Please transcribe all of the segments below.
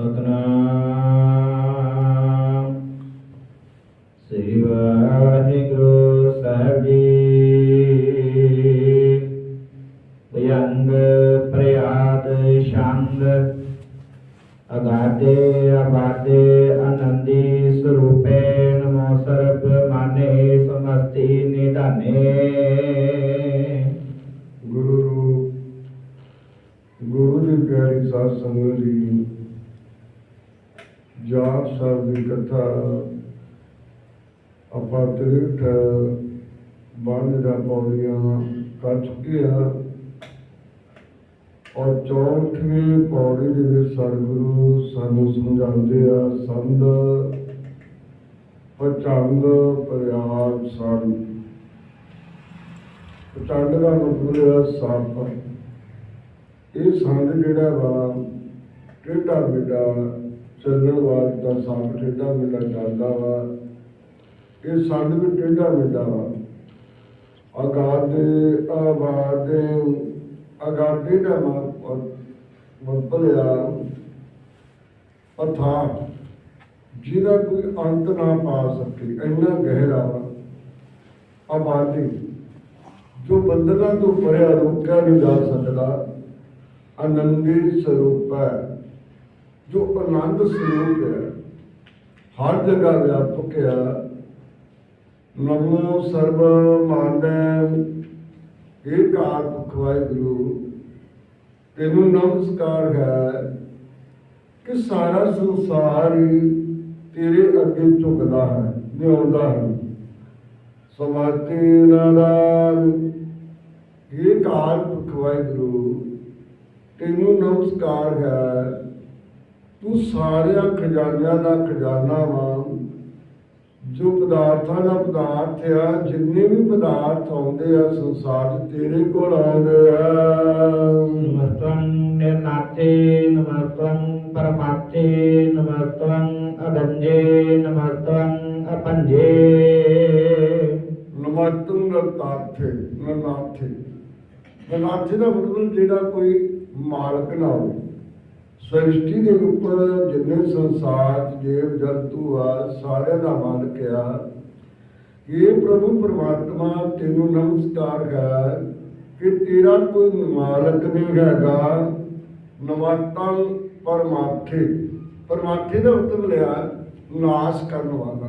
ਸਤਨਾਮ। ਸ੍ਰੀ ਵਾਹਿਗੁਰੂ ਸਾਹਿਬ ਜੀ। ਬਿਅੰਗ ਪ੍ਰਿਆਦ ਛੰਦ ਅਗਾਦੇ, ਅਬਾਦੇ, ਆਨੰਦੀ ਸਰੂਪੇ ਨਮੋ ਮਾਨੇ, ਸਮਸਤੀ ਨਿਧਾਨੇ ਗੁਰੂ ਰੂਪ ਗੁਰੂ ਦੀ ਪਿਆਰੀ ਸਾਧ ਸੰਗਤ ਜੀ ਜਾਪ ਸਾਹਿਬ ਦੀ ਕਥਾ ਆਪਾਂ ਤ੍ਰਿਠ ਬੰਦ ਦਾ ਪੌੜੀਆਂ ਕਰ ਚੁੱਕੇ ਔਰ ਚੌਥੀ ਪੌੜੀ ਦੇ ਵਿੱਚ ਸਤਿਗੁਰੂ ਸਾਨੂੰ ਸਮਝਾਉਂਦੇ ਆ, ਸੰਦ ਪਚੰਦ ਪ੍ਰਿਆਦ ਸੰਦ ਪਚੰਦ ਦਾ ਮਤਲਬ ਹੈ ਸੱਪ ਇਹ ਸੰਦ ਜਿਹੜਾ ਵਾ ਟੇਢਾ ਮੇਢਾ ਚੱਲਣ ਵਾਲਾ ਦਾ ਸੱਪ ਟੇਢਾ ਮੇਢਾ ਚੱਲਦਾ ਵਾ, ਇਹ ਸੰਦ ਵੀ ਟੇਢਾ ਮੇਢਾ ਵਾ। ਅਗਾਦੇ ਆਬਾਦੇ ਅਗਾਦੇ ਦਾ ਮ- ਮਤਲਬ ਅਥਾ ਜਿਹਦਾ ਕੋਈ ਅੰਤ ਨਾ ਪਾ ਸਕੇ, ਇੰਨਾ ਗਹਿਰਾ ਵਾ। ਆਬਾਦੀ ਜੋ ਬੰਦਨਾ ਤੋਂ ਪਰਿਆ ਰੋਕਿਆ ਨਹੀਂ ਜਾ ਸਕਦਾ, ਆਨੰਦੀ ਸਰੂਪ ਹੈ। ਜੋ ਆਨੰਦ ਸਰੂਪ ਹੈ, ਹਰ ਜਗ੍ਹਾ ਵਿਆਪਕ ਹੈ ਨਮੋ ਸਰਬ ਮਾਨੈ ਇਹ ਕਾਰ ਪੁਖਵਾਈ ਗੁਰੂ ਤੈਨੂੰ ਨਮਸਕਾਰ ਹੈ ਕਿ ਸਾਰਾ ਸੰਸਾਰ ਹੀ ਤੇਰੇ ਅੱਗੇ ਝੁਕਦਾ ਹੈ ਨਿਉਂਦਾ ਹੈ। ਸਮਾਤੀ ਨਾਦਾਨ ਇਹ ਕਾਲ ਪੁਖਵਾਈ ਗੁਰੂ ਤੈਨੂੰ ਨਮਸਕਾਰ ਹੈ ਤੂੰ ਸਾਰਿਆਂ ਖਜ਼ਾਨਿਆਂ ਦਾ ਖਜ਼ਾਨਾ ਵਾਂ। ਜੋ ਪਦਾਰਥਾਂ ਦਾ ਪਦਾਰਥ ਆ ਜਿੰਨੇ ਵੀ ਪਦਾਰਥ ਆਉਂਦੇ ਆ ਸੰਸਾਰ ਤੇਰੇ ਕੋਲ ਆਉਂਦੇ ਆ। ਨਮਸਤੰ ਨਿਰਨਾਥੇ ਨਮਸਤੰ ਪਰਮਾਤੇ ਨਮਸਤੰ ਅਗੰਜੇ ਨਮਸਤੰ ਅਪੰਜੇ। ਨਮਤੰ ਰਤਾਥੇ ਨਨਾਥੇ ਨਨਾਥੇ ਦਾ ਮਤਲਬ ਜਿਹੜਾ ਕੋਈ ਮਾਲਕ ਨਾ ਹੋਵੇ। ਸ੍ਰਿਸ਼ਟੀ ਦੇ ਉੱਪਰ ਜਿੰਨੇ ਸੰਸਾਰ 'ਚ ਜੀਵ, ਜੰਤੂ ਆ, ਸਾਰਿਆਂ ਦਾ ਮਾਲਕ ਆ। ਇਹ ਪ੍ਰਭੂ ਪਰਮਾਤਮਾ ਤੈਨੂੰ ਨਮਸਕਾਰ ਹੈ ਕਿ ਤੇਰਾ ਕੋਈ ਮਾਲਕ ਨਹੀਂ ਹੈਗਾ। ਨਮਤੰ ਪਰਮਾਥੇ ਪਰਮਾਥੇ ਦਾ ਮਤਲਬ ਲਿਆ ਨਾਸ਼ ਕਰਨ ਵਾਲਾ।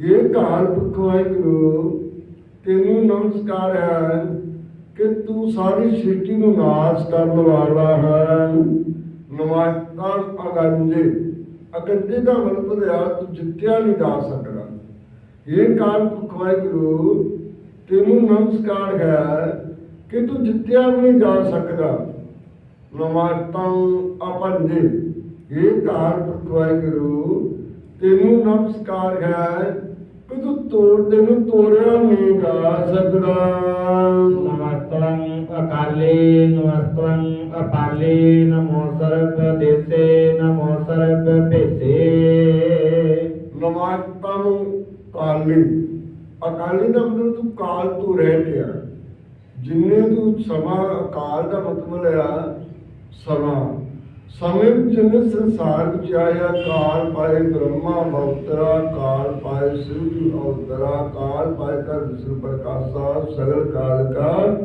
ਇਹ ਕਾਲ ਪੁਰਖ ਵਾਹਿਗੁਰੂ ਤੈਨੂੰ ਨਮਸਕਾਰ ਹੈ ਕਿ ਤੂੰ ਸਾਰੀ ਸ੍ਰਿਸ਼ਟੀ ਨੂੰ ਨਾਸ਼ ਕਰਨ ਵਾਲਾ ਹੈ। ਨਮਸਕਾਰ ਅਗੰਜੇ ਅਗੰਜੇ ਦਾ ਮਤਲਬ ਹੈ ਤੂੰ ਜਿੱਤਿਆ ਨਹੀਂ ਜਾ ਸਕਦਾ। ਇਹ ਕਾਲ ਪੁਰਖ ਵਾਹਿਗੁਰੂ, ਤੈਨੂੰ ਨਮਸਕਾਰ ਹੈ ਕਿ ਤੂੰ ਜਿੱਤਿਆ ਵੀ ਨਹੀਂ ਜਾ ਸਕਦਾ। ਨਮਸਤੰ ਅਪੰਜੇ ਇਹ ਕਾਲ ਪੁਰਖ ਵਾਹਿਗੁਰੂ, ਤੈਨੂੰ ਨਮਸਕਾਰ ਹੈ ਕਿ ਤੂੰ ਤੋੜ ਤੈਨੂੰ ਤੋੜਿਆ ਨਹੀਂ ਜਾ ਸਕਦਾ। ਨਮਸਤੰ ਅਕਾਲੇ ਨਮਸਤੰ ਅਪਾਲੇ ਨਮੋ ਸਰਬ ਦੇਸੇ ਨਮੋ ਸਰਬ ਭੇਸੇ। ਨਮਸਤੰ ਕਾਲੀ। ਅਕਾਲੀ ਦਾ ਮਤਲਬ ਤੂੰ ਕਾਲ ਤੋਂ ਰਹਿ ਗਿਆ ਜਿੰਨੇ ਤੂੰ ਸਮਾਂ ਅਕਾਲ ਦਾ ਮਤਲਬ ਆ ਸਮਾਂ। ਸਮੇਂ ਵਿੱਚ ਸੰਸਾਰ ਵਿੱਚ ਆਇਆ ਕਾਲ ਪਾਏ ਬ੍ਰਹਮਾ ਬਉਤਰਾ ਕਾਲ ਪਾਏ ਸਿਵ ਅਵਤਰਾ, ਕਾਲ ਪਾਏ ਕਰ ਵਿਸ਼ਨੂੰ ਪ੍ਰਕਾਸ਼ਾ ਸਗਲ ਕਾਲ ਕਾ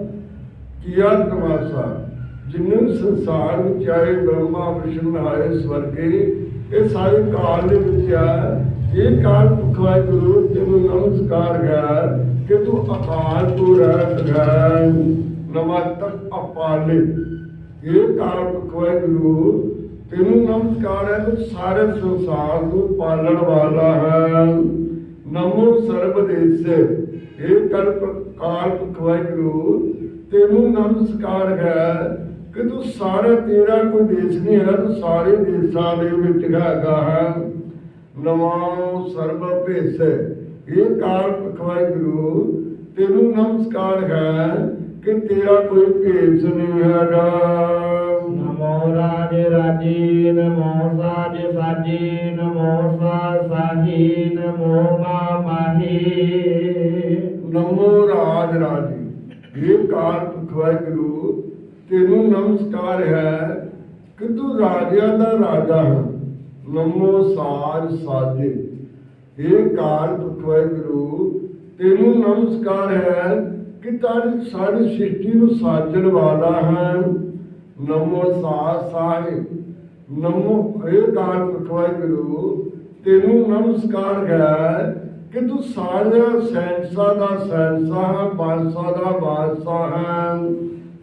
ਕੀਆ ਤਮਾਸਾ। ਜਿੰਨੇ ਸੰਸਾਰ ਵਿੱਚ ਆਏ ਬ੍ਰਹਮਾ, ਵਿਸ਼ਨੂੰ ਆਏ ਸਵਰਗੇ, ਇਹ ਸਾਰੇ ਕਾਲ ਦੇ ਵਿੱਚ ਆ। ਇਹ ਕਾਲ ਭੁਖਵਾਈ ਗੁਰੂ ਤੈਨੂੰ ਨਮਸਕਾਰ ਹੈ ਕਿ ਤੂੰ ਅਕਾਲ ਤੋਂ ਹੈ। ਨਮਸਤਕ ਅਪਾਲੇ ਇਹ ਕਾਲ ਭੁਖਵਾਈ ਗੁਰੂ ਤੈਨੂੰ ਨਮਸਕਾਰ ਹੈ ਕਿ ਸਾਰੇ ਸੰਸਾਰ ਨੂੰ ਪਾਲਣ ਵਾਲਾ ਹੈ। ਨਮੋ ਸਰਬ ਦੇਸੇ। ਇਹ ਕਲਪ ਕਾਲ ਭੁਖਵਾਈ ਗੁਰੂ ਤੈਨੂੰ ਨਮਸਕਾਰ ਹੈ ਕਿ ਤੂੰ ਸਾਰੇ ਤੇਰਾ ਕੋਈ ਦੇਸ਼ ਨਹੀਂ ਹੈ ਤੂੰ ਸਾਰੇ ਦੇਸ਼ਾਂ ਦੇ ਵਿੱਚ ਹੈਗਾ ਹੈ। ਨਮੋ ਸਰਬ ਭੇਸੇ। ਇਹ ਕਾਲ ਪਖਵਾਈ ਗੁਰੂ ਤੈਨੂੰ ਨਮਸਕਾਰ ਹੈ ਕਿ ਤੇਰਾ ਕੋਈ ਭੇਸ ਨਹੀਂ ਹੈਗਾ। ਨਮੋ ਰਾਜ ਰਾਜੀ ਨਮੋ ਸਾਜ ਸਾਜੀ ਨਮੋ ਸਾ ਸਾਹੀ ਨਮੋ ਮਾ ਮਾਹੀ। ਨਮੋ ਰਾਜ ਰਾਜੀ ਇਹ ਕਾਲ ਪਖਵਾਈ ਗੁਰੂ ਤੈਨੂੰ ਨਮਸਕਾਰ ਹੈ। ਕਿ ਤੂੰ ਰਾਜਿਆਂ ਦਾ ਰਾਜਾ ਹੈ। ਨਮੋ ਸਾਜ ਸਾਜੇ ਇਹ ਕਾਲ ਪੁਰਖ ਗੁਰੂ ਤੈਨੂੰ ਨਮਸਕਾਰ ਹੈ। ਕਿ ਤਾਰੀ ਸਾਰੀ ਸ੍ਰਿਸ਼ਟੀ ਨੂੰ ਸਾਜਣ ਵਾਲਾ ਹੈ। ਨਮੋ ਸਾਜ ਸਾਹਿਬ ਨਮੋ ਇਹ ਕਾਲ ਪੁਰਖ ਗੁਰੂ, ਤੈਨੂੰ ਨਮਸਕਾਰ ਹੈ ਕਿ ਤੂੰ ਸਾਰਿਆਂ ਸੈਂਸਾਂ ਦਾ ਸੈਂਸਾ ਹੈ, ਬਾਦਸ਼ਾਹ ਦਾ ਬਾਦਸ਼ਾਹ ਹੈ।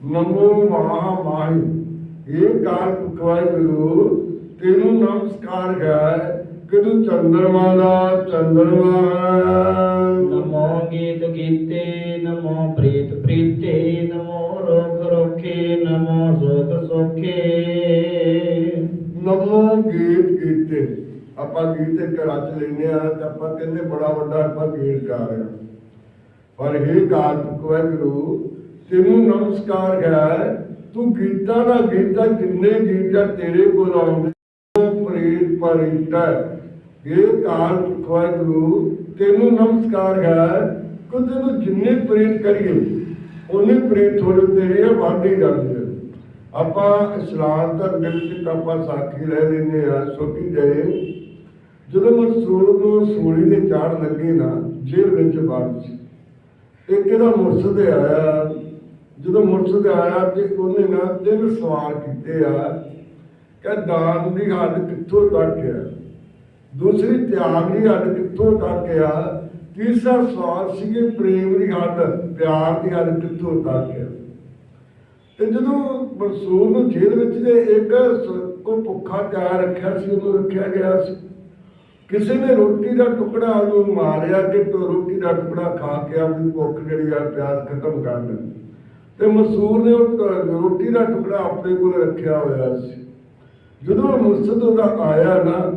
ਨਮੋ ਮਹਾ ਮਾਹੀ ਇਹ ਕਾਲ ਪੁਰਖ ਗੁਰੂ, ਤੈਨੂੰ ਨਮਸਕਾਰ ਹੈ ਕਿ ਤੂੰ ਚੰਦਰਮਾ ਦਾ ਚੰਦਰਮਾ ਹੈ ਨਮੋ ਗੀਤ ਗੀਤੇ ਨਮੋ ਪ੍ਰੀਤ ਪ੍ਰੀਤੇ ਨਮੋ ਰੋਖ ਰੋਖੇ ਨਮੋ ਸੋਖ ਸੋਖੇ ਨਮੋ ਗੀਤ ਕੀਤੇ ਆਪਾਂ ਗੀਤ ਇੱਕ ਰਚ ਲੈਨੇ ਆ ਤਾਂ ਆਪਾਂ ਕਹਿੰਦੇ ਬੜਾ ਵੱਡਾ ਆਪਾਂ ਗੀਤ ਗਾ ਰਹੇ ਹਾਂ ਪਰ ਇਹ ਕਾਲ ਕੋਈ ਗੁਰੂ ਤੈਨੂੰ ਨਮਸਕਾਰ ਹੈ ਤੂੰ ਗੀਤਾਂ ਦਾ ਗੀਤਾ ਜਿੰਨੇ ਗੀਤਾ ਤੇਰੇ ਕੋਲ ਆਉਂਦੇ ਉਹ ਪਰਿਤਾ ਇਹ ਕਾਲ ਕੋਈ ਗੁਰੂ ਤੈਨੂੰ ਨਮਸਕਾਰ ਹੈ। ਕਿ ਤੈਨੂੰ ਜਿੰਨੇ ਪ੍ਰੀਤ ਕਰੀਏ, ਉਹਨੇ ਪ੍ਰੀਤ ਥੋੜੇ ਤੇਰੀ ਆ ਵੱਧਦੀ ਆਪਾਂ ਇਸਲਾਮ ਧਰਮ ਦੇ ਵਿੱਚ ਆਪਾਂ ਸਾਖੀ ਲੈ ਲੈਂਦੇ ਆ ਛੋਟੀ ਜਿਹੀ ਜਦੋਂ ਮਨਸੂਰ ਨੂੰ ਸੂਲੀ ਦੇ ਚਾੜ ਲੱਗੇ ਨਾ, ਜੇਲ੍ਹ ਵਿੱਚ ਬੰਦ ਸੀ ਇੱਕ ਇਹਦਾ ਮੁਰਸ਼ਦ ਆਇਆ। ਜਦੋਂ ਮੁਰਸ਼ਦ ਆਇਆ ਤੇ ਉਹਨੇ ਨਾ ਤਿੰਨ ਸਵਾਲ ਕੀਤੇ ਆ। ਕਿ ਦਾਨ ਦੀ ਹੱਦ ਕਿੱਥੋਂ ਤੱਕ ਹੈ? ਦੂਸਰੀ, ਤਿਆਗ ਦੀ ਹੱਦ ਕਿੱਥੋਂ ਤੱਕ ਆ ਤੀਸਰਾ ਸਵਾਲ ਸੀਗੇ, ਪ੍ਰੇਮ ਦੀ ਹੱਦ, ਪਿਆਰ ਦੀ ਹੱਦ ਕਿੱਥੋਂ ਤੱਕ ਹੈ? ਤੇ ਜਦੋਂ ਮਨਸੂਰ ਨੂੰ ਜੇਲ੍ਹ ਵਿੱਚ ਦੇ ਇੱਕ ਕੋ ਭੁੱਖਾ ਤਿਆਰ ਰੱਖਿਆ ਸੀ, ਉਹਨੂੰ ਰੱਖਿਆ ਗਿਆ ਸੀ। ਕਿਸੇ ਨੇ ਰੋਟੀ ਦਾ ਟੁਕੜਾ ਉਹਨੂੰ ਮਾਰਿਆ ਕਿ ਤੂੰ ਰੋਟੀ ਦਾ ਟੁਕੜਾ ਖਾ ਕੇ ਆਪਣੀ ਭੁੱਖ ਜਿਹੜੀ ਆ, ਪਿਆਸ ਖਤਮ ਕਰ ਲੈ ਤੇ ਮਸੂਰ ਨੇ ਉਹ ਰੋਟੀ ਦਾ ਟੁਕੜਾ ਆਪਣੇ ਕੋਲ ਰੱਖਿਆ ਹੋਇਆ ਸੀ। ਜਦੋਂ ਮੁਰਸ਼ਦ ਉਹਦਾ ਆਇਆ ਨਾ,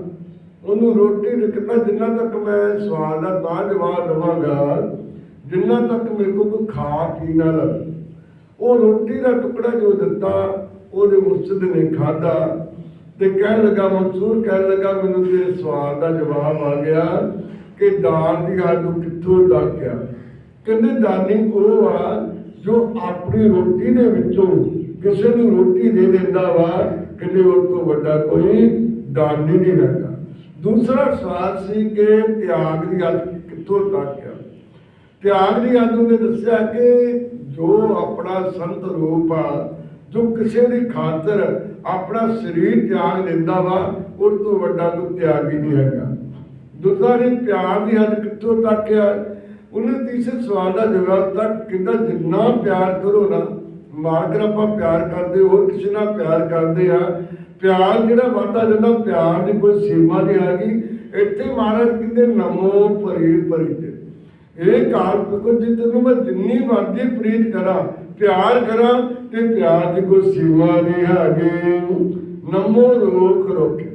ਉਹਨੂੰ ਰੋਟੀ ਨੇ ਕਿਹਾ ਜਿੰਨਾ ਤੱਕ ਮੈਂ ਸਵਾਲ ਦਾ ਤਾਂ ਜਵਾਬ ਦਵਾਂਗਾ, ਜਿੰਨਾ ਤੱਕ ਮੇਰੇ ਕੋਲ ਕੋਈ ਖਾ ਪੀ ਨਾ ਲਵੇ ਉਹ ਰੋਟੀ ਦਾ ਟੁਕੜਾ ਜੋ ਦਿੱਤਾ, ਉਹਦੇ ਮੁਰਸ਼ਦ ਨੇ ਖਾਧਾ ਤੇ ਕਹਿਣ ਲੱਗਾ, ਮਨਸੂਰ, ਕਹਿਣ ਲੱਗਾ, ਮੈਨੂੰ ਤੇਰੇ ਸਵਾਲ ਦਾ ਜਵਾਬ ਆ ਗਿਆ ਕਿ ਦਾਨ ਦੀ ਹੱਦ ਨੂੰ ਕਿੱਥੋਂ ਲੱਗ ਗਿਆ? ਕਹਿੰਦੇ, ਦਾਨੀ, ਉਹ ਆ ਜੋ ਆਪਣੀ ਰੋਟੀ ਦੇ ਵਿੱਚੋਂ ਕਿਸੇ ਨੂੰ ਰੋਟੀ ਦੇ ਦਿੰਦਾ ਵਾ ਕਹਿੰਦੇ ਉਹ ਤੋਂ ਵੱਡਾ ਕੋਈ ਦਾਨੀ ਨਹੀਂ ਹੈਗਾ ਦੂਸਰਾ ਸਵਾਲ ਸੀ ਕਿ ਤਿਆਗ ਦੀ ਹੱਦ ਕਿੱਥੋਂ ਤੱਕ ਆ? ਤਿਆਗ ਦੀ ਹੱਦ ਉਹਨੇ ਦੱਸਿਆ ਕਿ ਜੋ ਆਪਣਾ ਸੰਤ ਰੂਪ ਆ, ਜੋ ਕਿਸੇ ਦੀ ਖਾਤਰ ਆਪਣਾ ਸਰੀਰ ਤਿਆਗ ਦਿੰਦਾ ਵਾ ਉਸ ਤੋਂ ਵੱਡਾ ਕੋਈ ਤਿਆਗੀ ਨਹੀਂ ਹੈਗਾ। ਦੂਸਰਾ ਨੇ ਪਿਆਰ ਦੀ ਹੱਦ ਕਿੱਥੋਂ ਤੱਕ ਆ? ਉਹਨੇ ਤੀਸਰੇ ਸਵਾਲ ਦਾ ਜਵਾਬ ਤੱਕ ਕਿੰਨਾ ਜਿੰਨਾ ਪਿਆਰ ਕਰੋ ਨਾ ਮਾਰਕਰ ਆਪਾਂ ਪਿਆਰ ਕਰਦੇ, ਹੋਰ ਕਿਸੇ ਨਾਲ ਪਿਆਰ ਕਰਦੇ ਆ। ਪਿਆਰ ਜਿਹੜਾ ਵੱਧਦਾ ਜਾਂਦਾ, ਪਿਆਰ ਦੀ ਕੋਈ ਸੀਮਾ ਨਹੀਂ ਹੈਗੀ। ਇੱਥੇ ਮਹਾਰਾਜ ਕਹਿੰਦੇ, ਨਮੋ ਭਰੀ ਭਰੀ ਇਹ ਕਾਲ ਕੋ ਜੇ ਤੈਨੂੰ ਮੈਂ ਜਿੰਨੀ ਮਰਜ਼ੀ ਪ੍ਰੀਤ ਕਰਾਂ, ਪਿਆਰ ਕਰਾਂ, ਤੇ ਪਿਆਰ ਦੀ ਕੋਈ ਸੀਮਾ ਨਹੀਂ ਹੈਗੀ। ਨਮੋ ਰੋਕ ਰੋਕੇ।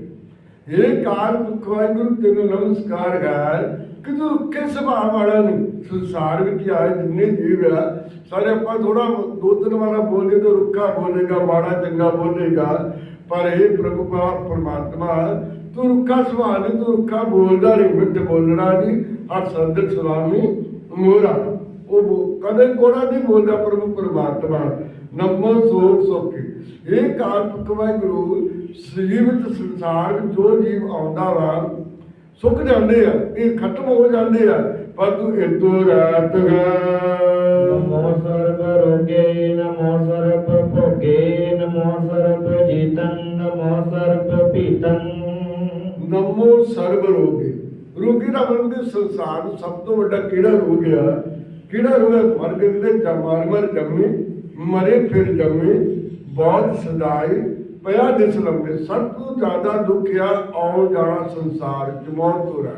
ਇਹ ਕਾਲ ਵਾਹਿਗੁਰੂ, ਤੈਨੂੰ ਨਮਸਕਾਰ ਹੈ। ਕਿ ਰੁੱਖੇ ਸੁਭਾਅ ਵਾਲਾ ਨਹੀਂ ਸੰਸਾਰ ਵਿੱਚ ਆਏ, ਜਿੰਨੇ ਜੀਵ ਆ, ਸਾਰੇ ਆਪਾਂ ਥੋੜਾ ਦੋ ਤਿੰਨ ਵਾਰਾ ਬੋਲੇ ਤਾਂ ਰੁੱਖਾ ਬੋਲੇਗਾ, ਮਾੜਾ ਚੰਗਾ ਬੋਲੇਗਾ। ਪਰ ਇਹ ਪ੍ਰਭੂ ਪਾ, ਪਰਮਾਤਮਾ, ਤੂੰ ਰੁੱਖਾ ਸੁਭਾਅ ਨਹੀਂ, ਤੂੰ ਰੁੱਖਾ ਬੋਲਦਾ ਨਹੀਂ, ਮਿੱਠ ਬੋਲਣਾ ਨਹੀਂ, ਹਰ ਸੰਦਕ ਸੁਆਮੀ ਮੋਰਾ ਉਹ ਕਦੇ ਕੋੜਾ ਨਹੀਂ ਬੋਲਦਾ ਪ੍ਰਭੂ ਪਰਮਾਤਮਾ। ਨਮੋ ਸੋਖ ਸੋਖੀ। ਇਹ ਕਾਲ ਪਕਵਾਈ ਗੁਰੂ ਜੀਵਤ ਸੰਸਾਰ ਜੋ ਜੀਵ ਆਉਂਦਾ ਵਾ ਸੁੱਕ ਜਾਂਦੇ ਆ ਇਹ ਖਤਮ ਹੋ ਜਾਂਦੇ ਆ। ਪਰ ਤੂੰ ਇਤੋਂ ਰਾਤ ਨਮੋ ਸਰਬ ਰੋਗੇ ਨਮੋ ਸਰਬ ਭੋਗੇ ਨਮੋ ਸਰਬ ਜੀਤੰ ਨਮੋ ਸਰਬ ਪੀਤੰ ਨਮੋ ਸਰਬ ਰੋਗੇ। ਰੋਗੀ ਦਾ ਮਤਲਬ ਕਿ ਸੰਸਾਰ ਨੂੰ ਸਭ ਤੋਂ ਵੱਡਾ ਕਿਹੜਾ ਰੋਗ ਆ? ਕਿਹੜਾ ਰੋਗ ਹੈ ਮਰ ਗਏ ਦੇ ਜਮਾਰ ਮਰ ਜੰਮੇ ਮਰੇ ਫਿਰ ਜੰਮੇ ਬਹੁਤ ਸਦਾਈ ਪਿਆ ਦਿਸ ਲੰਮੇ ਸਭ ਤੋਂ ਜ਼ਿਆਦਾ ਦੁੱਖ ਆ ਆਉ ਜਾਣਾ ਸੰਸਾਰ ਚ ਹੋ ਰਹਾ।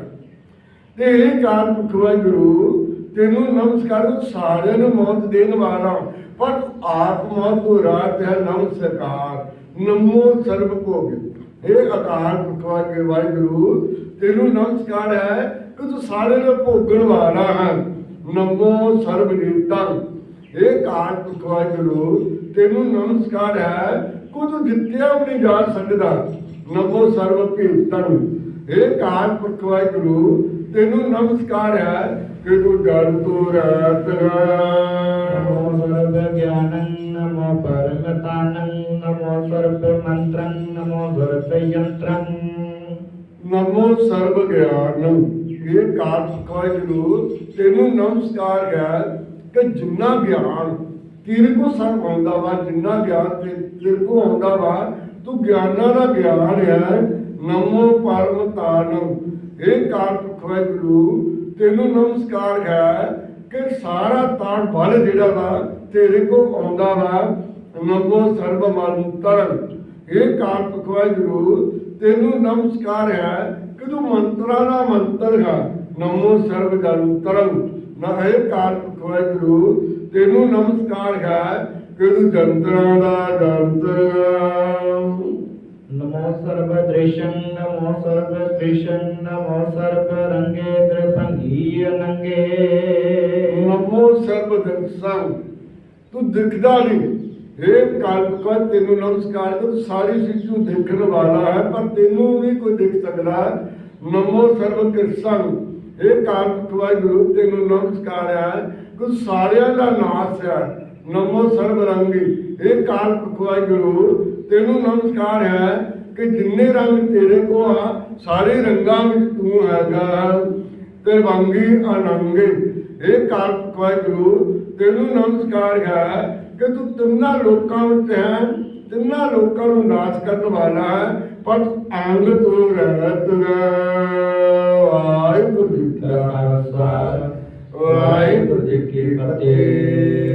ਤੇ ਇਹ ਕਾਲ ਮੁਖਵਾ ਗੁਰੂ ਤੈਨੂੰ ਨਮਸਕਾਰ, ਸਾਰਿਆਂ ਨੂੰ ਮੌਤ ਦੇਣ ਵਾਲਾ। ਪਰ ਆਪ ਮੌਤ ਤੋਂ ਰਾਤ ਹੈ ਨਮਸਕਾਰ ਨਮੋ ਸਰਬ ਭੋਗੇ। ਇਹ ਅਕਾਲ ਮੁਖਵਾ ਕੇ ਵਾਹਿਗੁਰੂ, ਤੈਨੂੰ ਨਮਸਕਾਰ ਹੈ ਕਿ ਤੂੰ ਸਾਰੇ ਨੂੰ ਭੋਗਣ ਵਾਲਾ ਹੈ। ਨਮੋ ਸਰਬ ਨੀਤਾਂ। ਇਹ ਕਾਲ ਮੁਖਵਾ ਗੁਰੂ ਤੈਨੂੰ ਨਮਸਕਾਰ ਹੈ ਕਿ ਤੂੰ ਜਿੱਤਿਆ ਵੀ ਨਹੀਂ ਜਾ ਸਕਦਾ ਨਮੋ ਸਰਬ ਭੀਤੰ ਇਹ ਕਾਲ ਪੁਰਖਵਾ ਗੁਰੂ ਤੈਨੂੰ ਨਮਸਕਾਰ ਹੈ ਕਿ ਤੂੰ ਡਰ ਤੋਂ ਰਹਿਤ ਨਮੋ ਹੈ ਸਰਬ ਗਿਆਨੰ ਨਮੋ ਪਰਮਤਾਨੰ ਨਮੋ ਸਰਬ ਮੰਤਰੰ ਨਮੋ ਸਰਬ ਯੰਤਰੰ। ਨਮੋ ਸਰਬ ਗਿਆਨ। ਇਹ ਕਾਲ ਵਾਹਿਗੁਰੂ ਤੈਨੂੰ ਨਮਸਕਾਰ ਹੈ ਕਿ ਜਿੰਨਾ ਗਿਆਨ ਤੇਰੇ ਕੋ ਸਰਬ ਆਉਂਦਾ ਵਾ, ਜਿੰਨਾ ਗਿਆਨ ਤੇ- ਤੇਰੇ ਕੋ ਆਉਂਦਾ ਵਾ, ਤੂੰ ਗਿਆਨਾਂ ਦਾ ਗਿਆਨ ਹੈ। ਨਮੋ ਪਰਮ ਤਾਨਮ ਇਹ ਕਾਲ ਗੁਰੂ ਤੈਨੂੰ ਨਮਸਕਾਰ ਹੈ ਕਿ ਸਾਰਾ ਤਾਣ ਬਲ ਜਿਹੜਾ ਵਾ ਤੇਰੇ ਕੋ ਆਉਂਦਾ ਵਾ। ਨਮੋ ਸਰਬ ਮੰਤਰ ਇਹ ਕਾਲ ਵਾਹਿਗੁਰੂ, ਤੈਨੂੰ ਨਮਸਕਾਰ ਹੈ ਕਿ ਤੂੰ ਮੰਤਰਾਂ ਦਾ ਮੰਤਰ ਹੈ। ਨਮੋ ਸਰਬ ਜੰਤਰੰ ਨਾ ਇਹ ਕਾਲ ਵਾਹਿਗੁਰੂ ਤੈਨੂੰ ਨਮਸਕਾਰ ਹੈ ਤੂੰ ਜੰਤਰਾਂ ਦਾ ਜੰਤਰ? ਹੈ ਨਮੋ ਸਰਬ ਦ੍ਰਿਸ਼ੰ ਨਮੋ ਸਰਬ ਦ੍ਰਿਸ਼ੰ ਨਮੋ ਸਰਬ ਰੰਗੇ ਦ੍ਰਿਪੰਗੀ ਅਨੰਗੇ ਨਮੋ ਸਰਬ ਦਰਸਾਂ ਤੂੰ ਦਿਖਦਾ ਨਹੀਂ। ਇਹ ਕਲਪ ਕਾ ਤੈਨੂੰ ਨਮਸਕਾਰ ਤੂੰ ਸਾਰੀ ਨੂੰ ਦੇਖਣ ਵਾਲਾ ਹੈ ਪਰ ਤੈਨੂੰ ਨਹੀਂ ਕੋਈ ਦੇਖ ਸਕਦਾ। ਨਮੋ ਸਰਬ ਕਿਰਸਾਂ ਇਹ ਕਲਪ ਵਾਹਿਗੁਰੂ ਤੈਨੂੰ ਨਮਸਕਾਰ ਹੈ। ਕਿ ਸਾਰਿਆਂ ਦਾ ਨਾਸ ਹੈ। ਨਮੋ ਸਰਬ ਰੰਗੀ ਇਹ ਕਲਪ ਵਾਹਿਗੁਰੂ ਤੈਨੂੰ ਨਮਸਕਾਰ ਹੈ ਕਿ ਜਿੰਨੇ ਰੰਗ ਤੇਰੇ ਕੋ ਆ, ਸਾਰੇ ਰੰਗਾਂ ਵਿੱਚ ਤੂੰ ਹੈਗਾ। ਤੇ ਵੰਗੀ ਅਨੰਗੇ। ਇਹ ਕਾਲਪ ਵਾਹਿਗੁਰੂ ਤੈਨੂੰ ਨਮਸਕਾਰ ਹੈ ਕਿ ਤੂੰ ਤਿੰਨਾਂ ਲੋਕਾਂ ਵਿੱਚ ਹੈ, ਤਿੰਨਾਂ ਲੋਕਾਂ ਨੂੰ ਨਾਸ਼ ਕਰਨ ਵਾਲਾ ਹੈ। ਪਤ ਅੰਗ ਤੂੰ ਰਤ ਵਾਹਿਗੁਰੂ ਜੀ ਕਾ ਖਾਲਸਾ। ਵਾਹਿਗੁਰੂ ਜੀ ਕੀ ਫਤਿਹ।